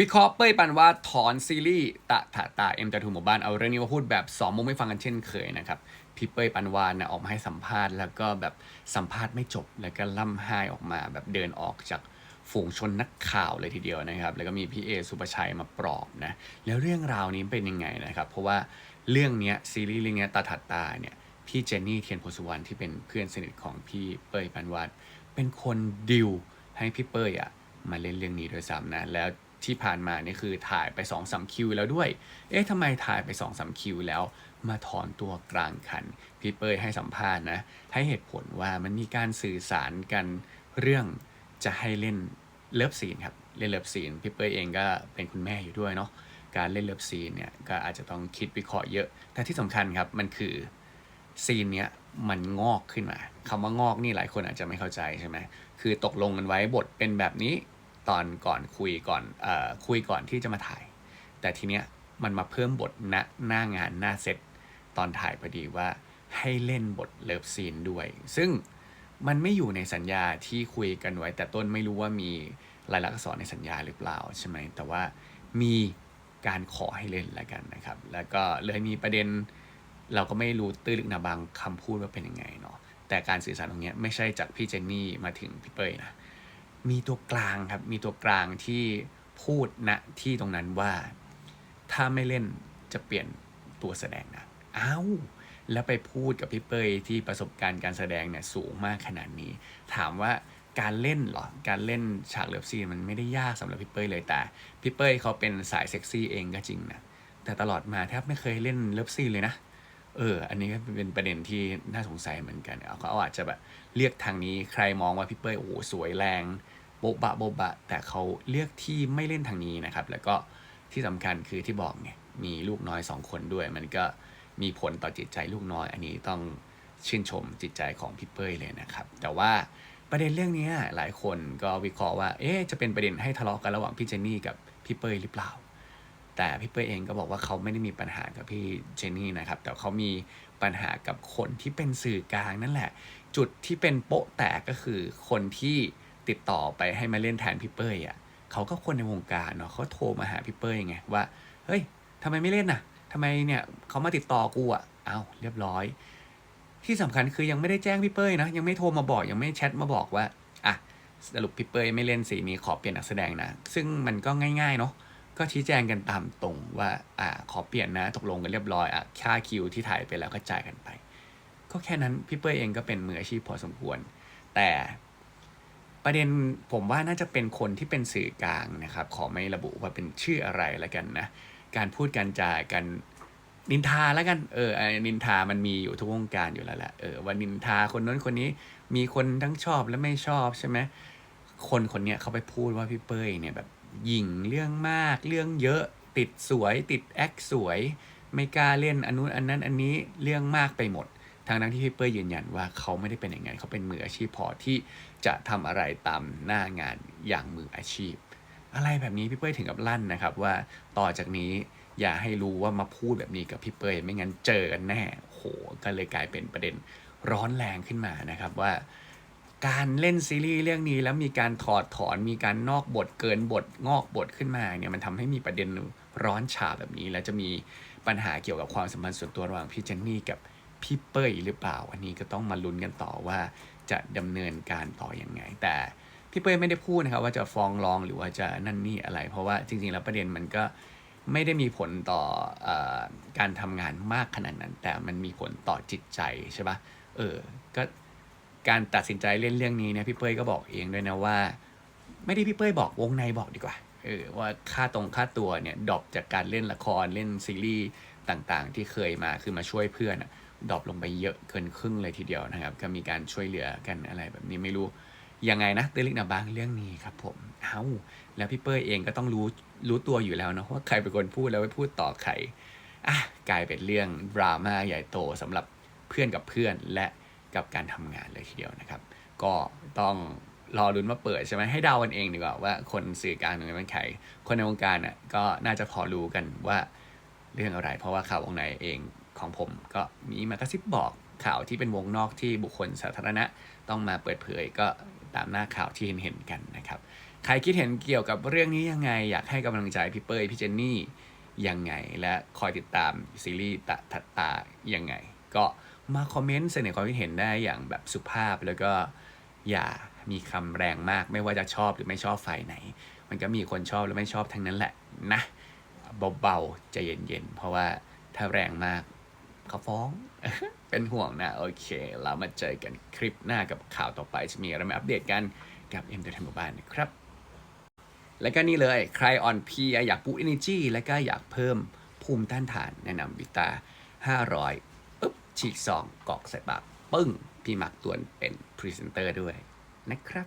วิเคราะห์เป้ยปันว่าถอนซีรีส์ตะถาตาเอ็มจะถูกหมู่บ้านเอาเรื่องนี้มาพูดแบบสองมุมไม่ฟังกันเช่นเคยนะครับพี่เป้ยปันวานนะออกมาให้สัมภาษณ์แล้วก็แบบสัมภาษณ์ไม่จบแล้วก็ล่ำไห้ออกมาแบบเดินออกจากฝูงชนนักข่าวเลยทีเดียวนะครับ แล้วก็มีพี่เอสุปชัยมาปลอบนะแล้วเรื่องราวนี้เป็นยังไงนะครับ เพราะว่าเรื่องเนี้ยซีรีส์เรื่องเนี้ยตาถาตาเนี่ยพี่เจนนี่เทียนโพสุวรรณที่เป็นเพื่อนสนิทของพี่เป้ยปันวานเป็นคนดิวให้พี่เป้ยอะมาเล่นเรื่องนี้โดยซ้ำนะแล้ว ที่ผ่านมานี่คือถ่ายไป2อสคิวแล้วด้วย เอ๊ะทำไมถ่ายไป2อสคิวแล้ว มาถอนตัวกลางคัน พี่เปยให้สัมภาษณ์นะ ให้เหตุผลว่ามันมีการสื่อสารกันเรื่องจะให้เล่นเลิฟซีนครับ เล่นเลิฟซีน พี่เปยเองก็เป็นคุณแม่อยู่ด้วยเนาะ การเล่นเลิฟซีนเนี่ยก็อาจจะต้องคิดวิเคราะห์เยอะ แต่ที่สำคัญครับมันคือซีนเนี้ยมันงอกขึ้นมาคำว่างอกนี่หลายคนอาจจะไม่เข้าใจใช่ไหมคือตกลงกันไว้บทเป็นแบบนี้ ตอนก่อนคุยก่อนเอ่อคุยก่อนที่จะมาถ่าย แต่ทีเนี้ยมันมาเพิ่มบทณหน้างานหน้าเซตตอนถ่ายพอดีว่าให้เล่นบทเลิฟซีนด้วย ซึ่งมันไม่อยู่ในสัญญาที่คุยกันไว้ แต่ต้นไม่รู้ว่ามีรายลักษณ์อักษรในสัญญาหรือเปล่าใช่ไหมแต่ว่ามีการขอให้เล่นแล้วกันนะครับ แล้วก็เลยมีประเด็นเราก็ไม่รู้ตื้นลึกหนาบางคำพูดว่าเป็นยังไงเนาะแต่การสื่อสารตรงเนี้ยไม่ใช่จากพี่เจนนี่มาถึงพี่เป้ยนะ มีตัวกลางครับ มีตัวกลางที่พูดณที่ตรงนั้นว่า ถ้าไม่เล่นจะเปลี่ยนตัวแสดงนะอ้าวแล้วไปพูดกับพี่เป้ยที่ประสบการณ์การแสดงเนี่ยสูงมากขนาดนี้ ถามว่าการเล่นหรอ การเล่นฉากเลิฟซีนมันไม่ได้ยากสำหรับพี่เป้ยเลยแต่พี่เป้ยเขาเป็นสายเซ็กซี่เองก็จริงนะแต่ตลอดมาแทบไม่เคยเล่นเลิฟซีนเลยนะ เออ อันนี้ก็เป็นประเด็นที่น่าสงสัยเหมือนกันเขาอาจจะแบบเรียกทางนี้ใครมองว่าพี่เป้ยโอ้สวยแรง โบบะโบบะ แต่เขาเลือกที่ไม่เล่นทางนี้นะครับ แล้วก็ที่สำคัญคือที่บอกไงมีลูกน้อยสองคนด้วย มันก็มีผลต่อจิตใจลูกน้อย อันนี้ต้องชื่นชมจิตใจของพี่เป้ยเลยนะครับ แต่ว่าประเด็นเรื่องนี้หลายคนก็วิเคราะห์ว่า เอ๊ะจะเป็นประเด็นให้ทะเลาะกันระหว่างพี่เจนนี่กับพี่เป้ยหรือเปล่า แต่พี่เป้ยเองก็บอกว่าเขาไม่ได้มีปัญหากับพี่เจนนี่นะครับ แต่เขามีปัญหากับคนที่เป็นสื่อกลางนั่นแหละ จุดที่เป็นโป๊ะแตกก็คือคนที่ ติดต่อไปให้มาเล่นแทนพี่เป้ยอะเขาก็คนในวงการเนาะเขาโทรมาหาพี่เป้ยไงว่าเฮ้ยทำไมไม่เล่นน่ะทำไมเนี่ยเขามาติดต่อกูอะเอาเรียบร้อย ที่สำคัญคือยังไม่ได้แจ้งพี่เป้ยนะยังไม่โทรมาบอกยังไม่แชทมาบอกว่าอะสรุปพี่เป้ยไม่เล่นสีนี้ขอเปลี่ยนนักแสดงนะ ซึ่งมันก็ง่ายๆเนาะก็ชี้แจงกันตามตรงว่าอ่าขอเปลี่ยนนะตกลงกันเรียบร้อยอะค่าคิวที่ถ่ายไปแล้วก็จ่ายกันไป ก็แค่นั้นพี่เป้ยเองก็เป็นมืออาชีพพอสมควร แต่ ประเด็นผมว่าน่าจะเป็นคนที่เป็นสื่อกลางนะครับ ขอไม่ระบุว่าเป็นชื่ออะไรแล้วกันนะ การพูดกันจากันนินทาแล้วกันเออนินทามันมีอยู่ทุกวงการอยู่แล้วแหละเออว่านินทาคนนั้นคนนี้มีคนทั้งชอบและไม่ชอบใช่ไหมคนคนเนี้ยเขาไปพูดว่าพี่เป้ยเนี่ยแบบหยิ่งเรื่องมากเรื่องเยอะติดสวย ติดแอคสวย ไม่กล้าเล่นอันนู้นอันนั้นอันนี้เรื่องมากไปหมด ทางนั้นที่พี่เป้ยยืนยันว่าเขาไม่ได้เป็นอย่างนั้นเขาเป็นมืออาชีพพอที่จะทำอะไรตามหน้างานอย่างมืออาชีพ อะไรแบบนี้พี่เป้ยถึงกับลั่นนะครับว่าต่อจากนี้อย่าให้รู้ว่ามาพูดแบบนี้กับพี่เป้ยไม่งั้นเจอกันแน่โหก็เลยกลายเป็นประเด็นร้อนแรงขึ้นมานะครับว่าการเล่นซีรีส์เรื่องนี้แล้วมีการถอดถอนมีการนอกบทเกินบทงอกบทขึ้นมาเนี่ยมันทำให้มีประเด็นร้อนฉาแบบนี้ แล้วจะมีปัญหาเกี่ยวกับความสัมพันธ์ส่วนตัวระหว่างพี่เจนนี่กับ พี่เป้ยหรือเปล่า อันนี้ก็ต้องมาลุ้นกันต่อว่าจะดำเนินการต่ออยังไง แต่พี่เป้ยไม่ได้พูดนะครับว่าจะฟ้องร้องหรือว่าจะนั่นนี่อะไร เพราะว่าจริง ๆ แล้วประเด็นมันก็ไม่ได้มีผลต่อออการทำงานมากขนาดนั้น แต่มันมีผลต่อจิตใจใช่ปะเออก็การตัดสินใจเล่นเรื่องนี้เนี่ยพี่เป้ยก็บอกเองด้วยนะว่า ไม่ได้พี่เป้ยบอกวงในบอกดีกว่าเออว่าค่าตรงค่าตัวเนี่ยดรอปจากการเล่นละครเล่นซีรีส์ต่างๆ ที่เคยมาคือมาช่วยเพื่อนอะ ดรอปลงไปเยอะเกินครึ่งเลยทีเดียวนะครับ ก็มีการช่วยเหลือกันอะไรแบบนี้ไม่รู้ยังไงนะเตลิกนาบางเรื่องนี้ครับผมเอ้าแล้วพี่เป้ยเองก็ต้องรู้รู้ตัวอยู่แล้วนะว่าใครเป็นคนพูดแล้วไปพูดต่อใครอะกลายเป็นเรื่องดราม่าใหญ่โตสำหรับเพื่อนกับเพื่อนและกับการทำงานเลยทีเดียวนะครับ ก็ต้องรอรุ้นมาเปิดใช่ไหมให้เดากันเองดีกว่าว่าคนสื่อกางตรงนี้เป็นใครคนในวงการน่ะก็น่าจะพอรู้กันว่าเรื่องอะไร เพราะว่าข่าววงในเอง ของผมก็มีมากระซิบบอกข่าวที่เป็นวงนอกที่บุคคลสาธารณะต้องมาเปิดเผยก็ตามหน้าข่าวที่เห็นๆกันนะครับ ใครคิดเห็นเกี่ยวกับเรื่องนี้ยังไง อยากให้กำลังใจพี่เป้ยพี่เจนนี่ยังไง และคอยติดตามซีรีส์ตะถัดตายังไง ก็มาคอมเมนต์เสนอความคิดเห็นได้อย่างแบบสุภาพแล้วก็อย่ามีคำแรงมากไม่ว่าจะชอบหรือไม่ชอบฝ่ายไหน มันก็มีคนชอบและไม่ชอบทั้งนั้นแหละนะเบาๆใจเย็นๆเพราะว่าถ้าแรงมาก เขาฟ้อง เป็นห่วงนะ โอเคเรามาเจอกันคลิปหน้ากับข่าวต่อไป จะมีอะไรมาอัปเดตกันกับ m อ็มเทมบ้านนะครับ และก็นี่เลยใครอ่อนเพียอยากปู energy และก็อยากเพิ่มภูมิต้านทานแนะนำวิตา 500ปึ๊บฉีกซองกอกใส่ปากปึ้ง พี่มักตวนเป็นพรีเซนเตอร์ด้วยนะครับ